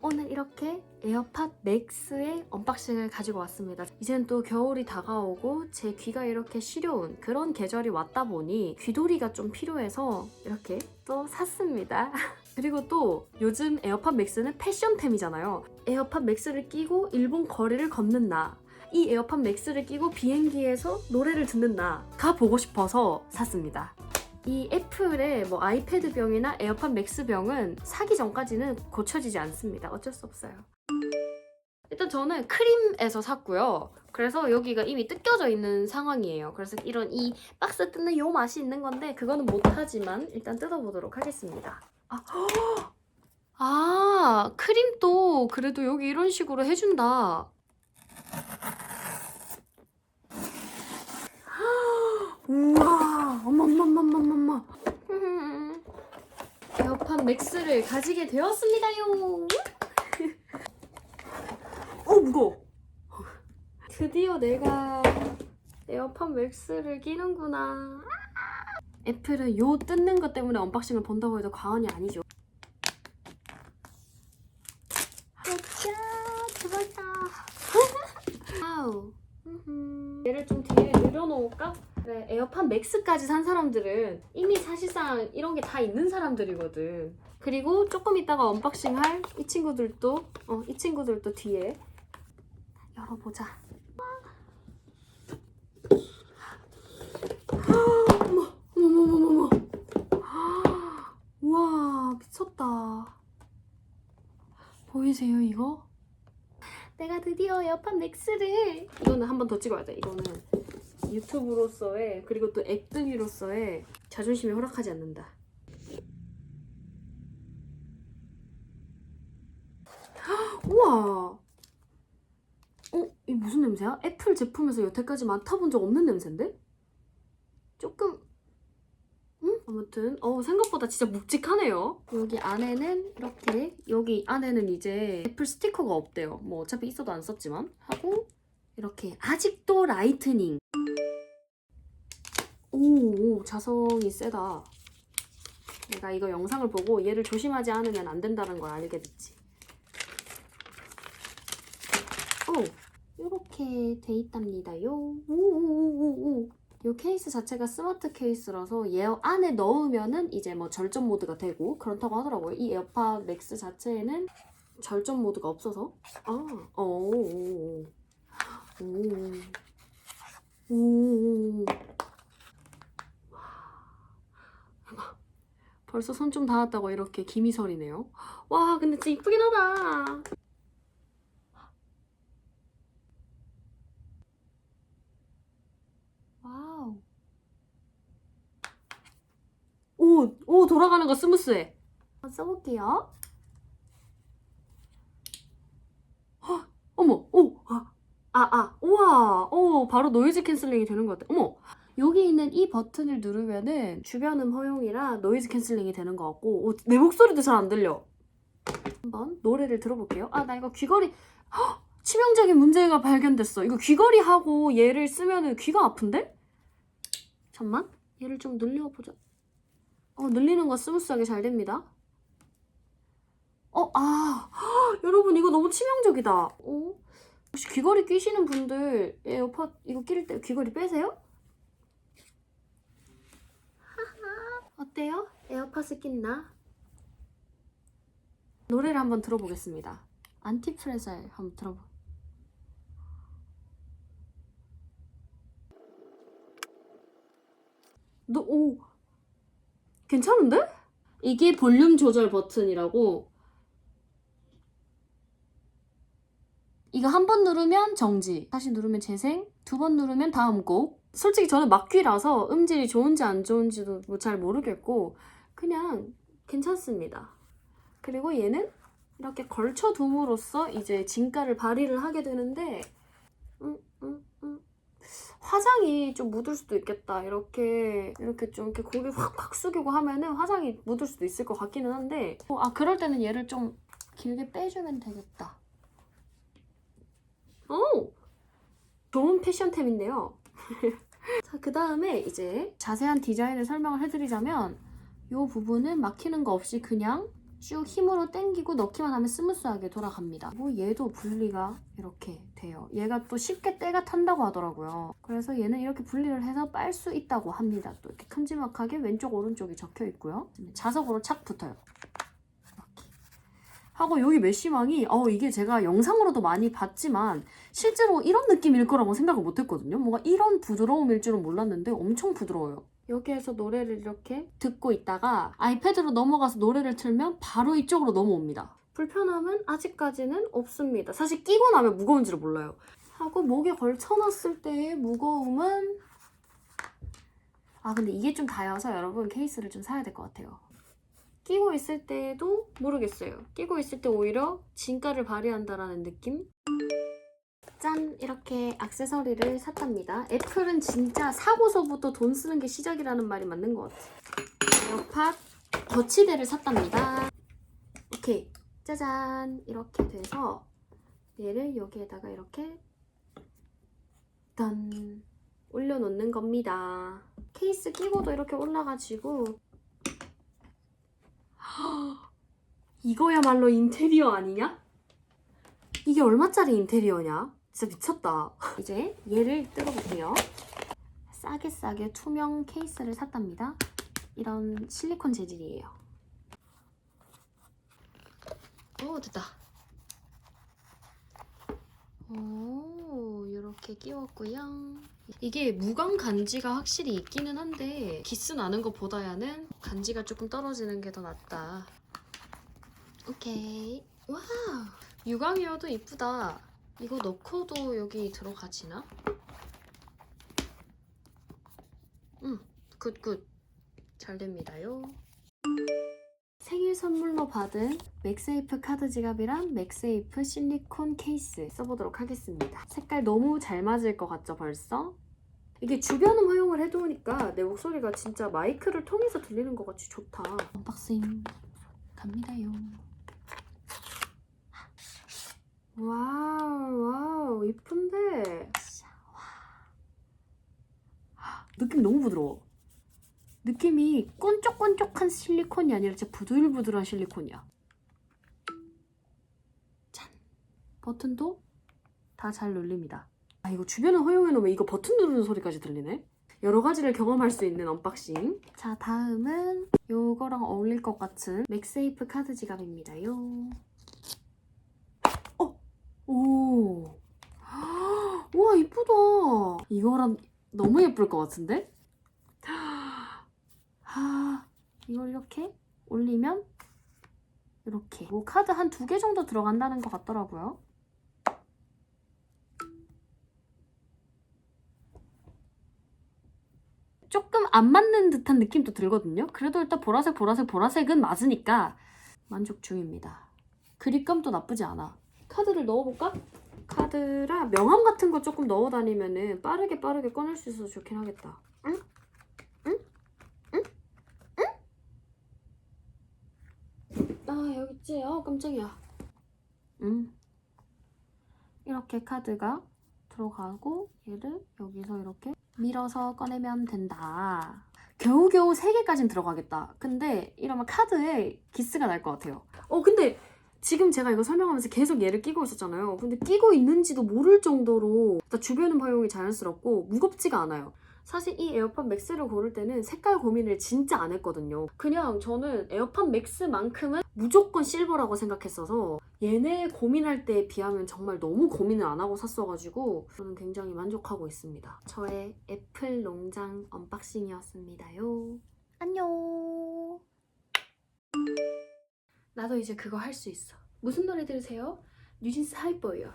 오늘 이렇게 에어팟 맥스의 언박싱을 가지고 왔습니다. 이제는 또 겨울이 다가오고 제 귀가 이렇게 시려운 그런 계절이 왔다 보니 귀돌이가 좀 필요해서 이렇게 또 샀습니다. 그리고 또 요즘 에어팟 맥스는 패션템이잖아요. 에어팟 맥스를 끼고 일본 거리를 걷는 나 이 에어팟 맥스를 끼고 비행기에서 노래를 듣는 나가 보고 싶어서 샀습니다 이 애플의 뭐 아이패드 병이나 에어팟 맥스 병은 사기 전까지는 고쳐지지 않습니다. 어쩔 수 없어요. 일단 저는 크림에서 샀고요. 그래서 여기가 이미 뜯겨져 있는 상황이에요. 그래서 이런 이 박스 뜯는 요 맛이 있는 건데 그거는 못하지만 일단 뜯어보도록 하겠습니다. 아, 아 크림도 그래도 여기 이런 식으로 해준다. 우와, 어머, 어머, 어머, 어머, 어머. 음, 에어팟 맥스를 가지게 되었습니다요. 어, 무거워. 드디어 내가 에어팟 맥스를 끼는구나. 애플은 요 뜯는 것 때문에 언박싱을 본다고 해도 과언이 아니죠. 자, 들어있다. 아우. 음흠. 얘를 좀 뒤에 늘려놓을까? 그래, 에어팟 맥스까지 산 사람들은 이미 사실상 이런 게 다 있는 사람들이거든. 그리고 조금 있다가 언박싱 할 이 친구들도 어, 이 친구들도 뒤에 열어보자. 어머, 어머, 어머, 어머, 어머. 우와, 미쳤다. 보이세요, 이거? 내가 드디어 에어팟 맥스를 이거는 한 번 더 찍어야 돼. 이거는 유튜브로서의 그리고 또 앱등이로서의 자존심이 허락하지 않는다. 헉, 우와. 어? 이 무슨 냄새야? 애플 제품에서 여태까지 맡아본 적 없는 냄새인데? 조금 응? 아무튼 어 생각보다 진짜 묵직하네요. 여기 안에는 이렇게 여기 안에는 이제 애플 스티커가 없대요. 뭐 어차피 있어도 안 썼지만 하고 이렇게 아직도 라이트닝. 오, 오 자성이 세다. 내가 이거 영상을 보고 얘를 조심하지 않으면 안 된다는 걸 알게 됐지. 오, 이렇게 돼 있답니다요. 오오오오오. 이 케이스 자체가 스마트 케이스라서 얘 안에 넣으면은 이제 뭐 절전 모드가 되고 그렇다고 하더라고요. 이 에어팟 맥스 자체에는 절전 모드가 없어서 아, 어, 오, 오, 오, 오. 벌써 손 좀 닿았다고 이렇게 기미설이네요. 와, 근데 진짜 이쁘긴 하다. 와우. 오, 오, 돌아가는 거 스무스해. 써볼게요. 헉, 어머, 오, 아, 아, 아, 우와, 오, 바로 노이즈 캔슬링이 되는 것 같아. 어머, 여기 있는 이 버튼을 누르면은 주변음 허용이라 노이즈 캔슬링이 되는 것 같고, 오, 내 목소리도 잘 안 들려. 한번 노래를 들어볼게요. 아, 나 이거 귀걸이, 헉, 치명적인 문제가 발견됐어. 이거 귀걸이 하고 얘를 쓰면은 귀가 아픈데? 잠만, 얘를 좀 늘려보자. 어, 늘리는 거 스무스하게 잘 됩니다. 어, 아, 헉, 여러분 이거 너무 치명적이다. 어? 혹시 귀걸이 끼시는 분들 에어팟 이거 끼를 때 귀걸이 빼세요? 어때요? 에어팟을 낀나? 노래를 한번 들어보겠습니다. 안티프레잘 한번 들어보. 너, 오, 괜찮은데? 이게 볼륨 조절 버튼이라고. 이거 한 번 누르면 정지, 다시 누르면 재생, 두 번 누르면 다음 곡. 솔직히 저는 막귀라서 음질이 좋은지 안 좋은지도 뭐잘 모르겠고, 그냥 괜찮습니다. 그리고 얘는 이렇게 걸쳐둠으로써 이제 진가를 발휘를 하게 되는데, 음, 음, 음. 화장이 좀 묻을 수도 있겠다. 이렇게 이렇게 좀 이렇게 고개 확확 숙이고 하면은 화장이 묻을 수도 있을 것 같기는 한데, 어, 아 그럴 때는 얘를 좀 길게 빼주면 되겠다. 오, 좋은 패션템인데요. 자, 그 다음에 이제 자세한 디자인을 설명을 해드리자면 이 부분은 막히는 거 없이 그냥 쭉 힘으로 당기고 넣기만 하면 스무스하게 돌아갑니다. 뭐 얘도 분리가 이렇게 돼요. 얘가 또 쉽게 때가 탄다고 하더라고요. 그래서 얘는 이렇게 분리를 해서 빨 수 있다고 합니다. 또 이렇게 큼지막하게 왼쪽 오른쪽이 적혀 있고요. 자석으로 착 붙어요. 하고 여기 메쉬망이 어 이게 제가 영상으로도 많이 봤지만 실제로 이런 느낌일 거라고 생각을 못했거든요. 뭔가 이런 부드러움일 줄은 몰랐는데 엄청 부드러워요. 여기에서 노래를 이렇게 듣고 있다가 아이패드로 넘어가서 노래를 틀면 바로 이쪽으로 넘어옵니다. 불편함은 아직까지는 없습니다. 사실 끼고 나면 무거운지를 몰라요. 하고 목에 걸쳐놨을 때의 무거움은 아 근데 이게 좀 다여서 여러분 케이스를 좀 사야 될 것 같아요. 끼고 있을 때도 모르겠어요. 끼고 있을 때 오히려 진가를 발휘한다라는 느낌? 짠! 이렇게 액세서리를 샀답니다. 애플은 진짜 사고서부터 돈 쓰는 게 시작이라는 말이 맞는 것 같아. 에어팟 거치대를 샀답니다. 오케이. 짜잔! 이렇게 돼서 얘를 여기에다가 이렇게 딴 올려놓는 겁니다. 케이스 끼고도 이렇게 올라가지고 이거야말로 인테리어 아니냐? 이게 얼마짜리 인테리어냐? 진짜 미쳤다. 이제 얘를 뜯어볼게요. 싸게 싸게 투명 케이스를 샀답니다. 이런 실리콘 재질이에요. 오 됐다. 오 이렇게 끼웠고요. 이게 무광 간지가 확실히 있기는 한데 기스 나는 것보다야는 간지가 조금 떨어지는 게 더 낫다. 오케이. 와 유광이어도 이쁘다. 이거 넣고도 여기 들어가지나? 응, 굿굿. 잘 됩니다요. 생일 선물로 받은 맥세이프 카드 지갑이랑 맥세이프 실리콘 케이스 써보도록 하겠습니다. 색깔 너무 잘 맞을 것 같죠, 벌써? 이게 주변음 허용을 해두니까 내 목소리가 진짜 마이크를 통해서 들리는 것 같이 좋다. 언박싱 갑니다요. 와우, 와우, 이쁜데? 느낌 너무 부드러워. 느낌이 꼰쪽꼰쪽한 실리콘이 아니라 진짜 부들부들한 실리콘이야. 짠. 버튼도 다 잘 눌립니다. 아, 이거 주변에 허용해놓으면 이거 버튼 누르는 소리까지 들리네? 여러 가지를 경험할 수 있는 언박싱. 자, 다음은 요거랑 어울릴 것 같은 맥세이프 카드 지갑입니다요. 오. 와, 이쁘다. 이거랑 너무 예쁠 것 같은데? 아, 이걸 이렇게 올리면 이렇게 뭐 카드 한 두 개 정도 들어간다는 것 같더라고요. 조금 안 맞는 듯한 느낌도 들거든요. 그래도 일단 보라색, 보라색, 보라색은 맞으니까 만족 중입니다. 그립감도 나쁘지 않아. 카드를 넣어볼까? 카드랑 명함 같은 거 조금 넣어 다니면은 빠르게 빠르게 꺼낼 수 있어서 좋긴 하겠다. 응? 응? 응? 응? 아 여기 있지? 어 깜짝이야. 음. 이렇게 카드가 들어가고 얘를 여기서 이렇게 밀어서 꺼내면 된다. 겨우겨우 3개까진 들어가겠다. 근데 이러면 카드에 기스가 날 것 같아요. 어 근데 지금 제가 이거 설명하면서 계속 얘를 끼고 있었잖아요. 근데 끼고 있는지도 모를 정도로 주변음 허용이 자연스럽고 무겁지가 않아요. 사실 이 에어팟 맥스를 고를 때는 색깔 고민을 진짜 안 했거든요. 그냥 저는 에어팟 맥스만큼은 무조건 실버라고 생각했어서 얘네 고민할 때에 비하면 정말 너무 고민을 안 하고 샀어가지고 저는 굉장히 만족하고 있습니다. 저의 애플 농장 언박싱이었습니다요. 안녕. 나도 이제 그거 할 수 있어. 무슨 노래 들으세요? 뉴진스 하이퍼예요.